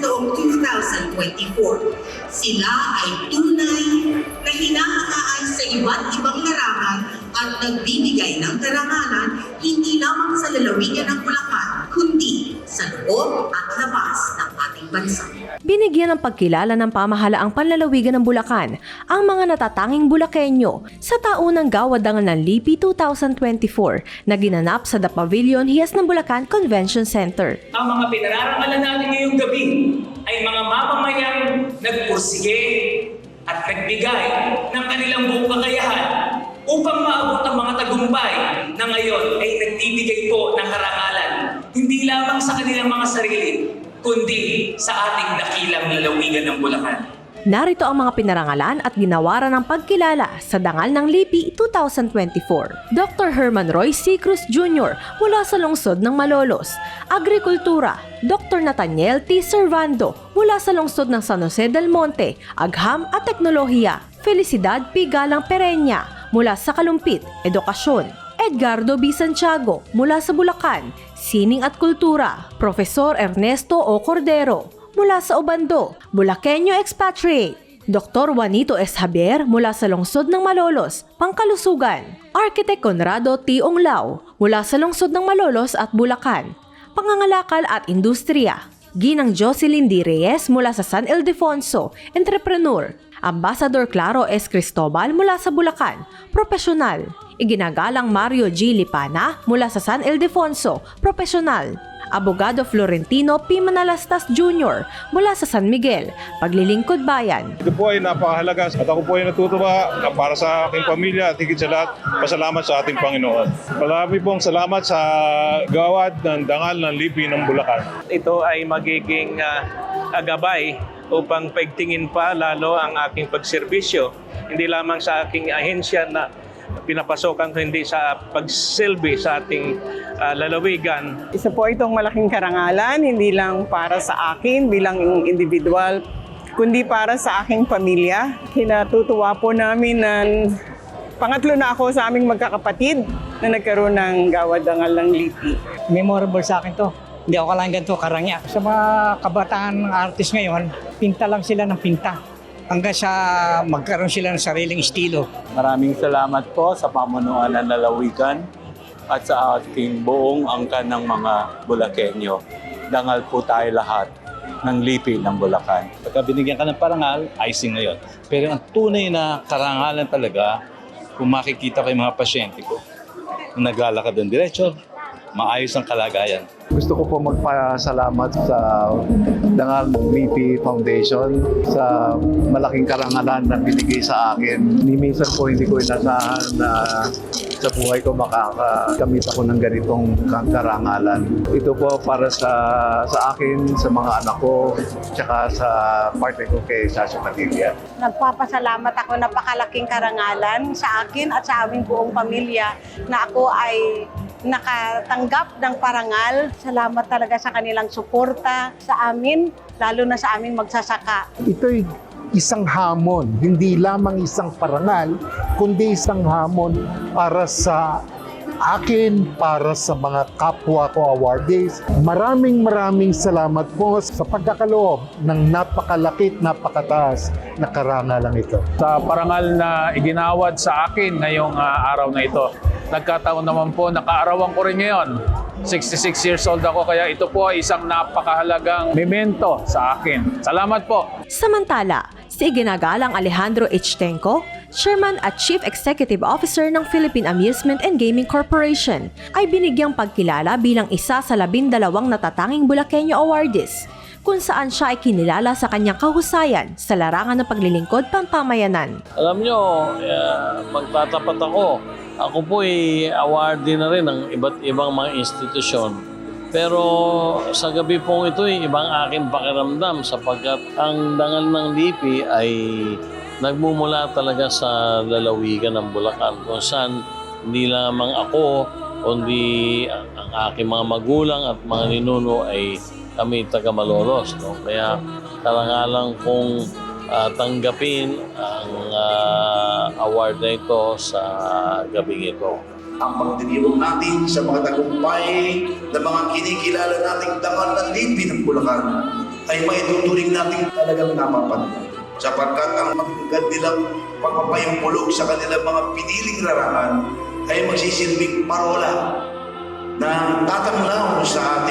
2024. Sila ay tunay na hinahataan sa iba't ibang larangan at nagbibigay ng karangalan hindi lamang sa lalawigan ng Bulacan, kundi sa loob at labas ng ating bansa. Binigyan ng pagkilala ng pamahalaang panlalawigan ng Bulacan ang mga natatanging Bulakenyo sa taunang gawadangan ng LIPI 2024 na ginanap sa The Pavilion Hiyas ng Bulacan Convention Center. Ang mga pinararangalan natin ngayong gabi ay mga mamamayang nagpursige at nagbigay ng kanilang buong kakayahan upang maabot ang mga tagumpay na ngayon ay nagbibigay po ng karangalan hindi lamang sa kanilang mga sarili kundi sa ating dakilang lalawigan ng Bulacan. Narito ang mga pinarangalan at ginawaran ng pagkilala sa dangal ng LIPI 2024. Dr. Herman Roy C. Cruz Jr. mula sa lungsod ng Malolos. Agrikultura, Dr. Nathaniel T. Servando mula sa lungsod ng San Jose del Monte. Agham at Teknolohiya, Felicidad P. Galang Pereña mula sa Kalumpit, Edukasyon. Edgardo B. Santiago mula sa Bulacan, Sining at Kultura, Profesor Ernesto O. Cordero mula sa Obando, Bulakenyo Expatriate, Dr. Juanito S. Javier mula sa lungsod ng Malolos, Pangkalusugan, Architect Conrado T. Onglao mula sa lungsod ng Malolos at Bulacan, Pangangalakal at Industriya, Ginang Jocelyn D. Reyes mula sa San Ildefonso, Entrepreneur, Ambassador Claro S. Cristobal mula sa Bulacan, Profesional, Iginagalang Mario G. Lipana mula sa San Ildefonso, Profesional, Abogado Florentino P. Manalastas Jr. mula sa San Miguel, Paglilingkod Bayan, Ito po ay napakahalaga at ako po ay natutuwa na para sa aking pamilya at higit sa lahat, pasalamat sa ating Panginoon. Marami pong salamat sa gawad ng dangal ng lipi ng Bulacan. ito ay magiging ah, gabay upang paigtingin pa lalo ang aking pagserbisyo. Hindi lamang sa aking ahensya na pinapasokan ko hindi sa pagsilbi sa ating ah, lalawigan, Isa po itong malaking karangalan, hindi lang para sa akin bilang individual, kundi para sa aking pamilya. Kinatutuwa po namin na pangatlo na ako sa aming magkakapatid na nagkaroon ng gawadangal ng lipi. memorable sa akin to. Hindi ako kailangan ganito karangya. Sa mga kabataan ng artist ngayon, pinta lang sila ng pinta. Hanggang sa magkaroon sila ng sariling estilo. Maraming salamat po sa pamunuan ng lalawigan at sa ating buong angkan ng mga Bulakenyo. Dangal po tayo lahat ng lipi ng Bulacan. Pagka binigyan ka ng parangal, icing na yun. Pero ang tunay na karangalan talaga, kung makikita ko yung mga pasyente ko, naglalakad ng diretso, maayos ang kalagayan. Gusto ko po magpasalamat sa Dangal BP Foundation sa malaking karangalan na binigay sa akin. Minsan po hindi ko inasahan na sa buhay ko makakamit ako ng ganitong karangalan. Ito po para sa sa akin, sa mga anak ko, tsaka sa partner ko kay Sasha Padilla. Nagpapasalamat ako napakalaking karangalan sa akin at sa aming buong pamilya na ako ay nakatanggap ng parangal. Salamat talaga sa kanilang suporta sa amin, lalo na sa aming magsasaka. Ito'y isang hamon, hindi lamang isang parangal, kundi isang hamon para sa akin, para sa mga kapwa ko awardees. Maraming maraming salamat po sa pagkakaloob ng napakalakit, napakataas na karangalang ito. sa parangal na iginawad sa akin ngayong ah, araw na ito. Nagkataon naman po, nakaarawan ko rin ngayon. 66 years old ako, kaya ito po ay isang napakahalagang memento sa akin. Salamat po! Samantala, si ginagalang Alejandro H. Tenco, Chairman at Chief Executive Officer ng Philippine Amusement and Gaming Corporation, ay binigyang pagkilala bilang isa sa labindalawang natatanging Bulakenyo Awardees, kung saan siya ay kinilala sa kanyang kahusayan sa larangan ng paglilingkod pampamayanan. Alam nyo, uh, magtatapat ako. Ako po ay awardee na rin ng iba't ibang mga institusyon. Pero sa gabi pong ito ay ibang aking pakiramdam sapagkat ang dangal ng lipi ay nagmumula talaga sa lalawigan ng Bulacan kung saan hindi lamang ako kundi ang, aking mga magulang at mga ninuno ay kami taga Malolos. No? Kaya karangalang kong ah, tanggapin ang ah, award na ito sa gabing ito. ang pagdiriwang natin sa mga tagumpay ng mga kinikilala nating dangal ng lipi ng Bulacan. ay maituturing natin talagang napapanood. Sapagkat ang magagad nilang pagpapayumpulog sa kanilang mga piniling larangan ay magsisilbing parola na tatanglaw sa hinaharap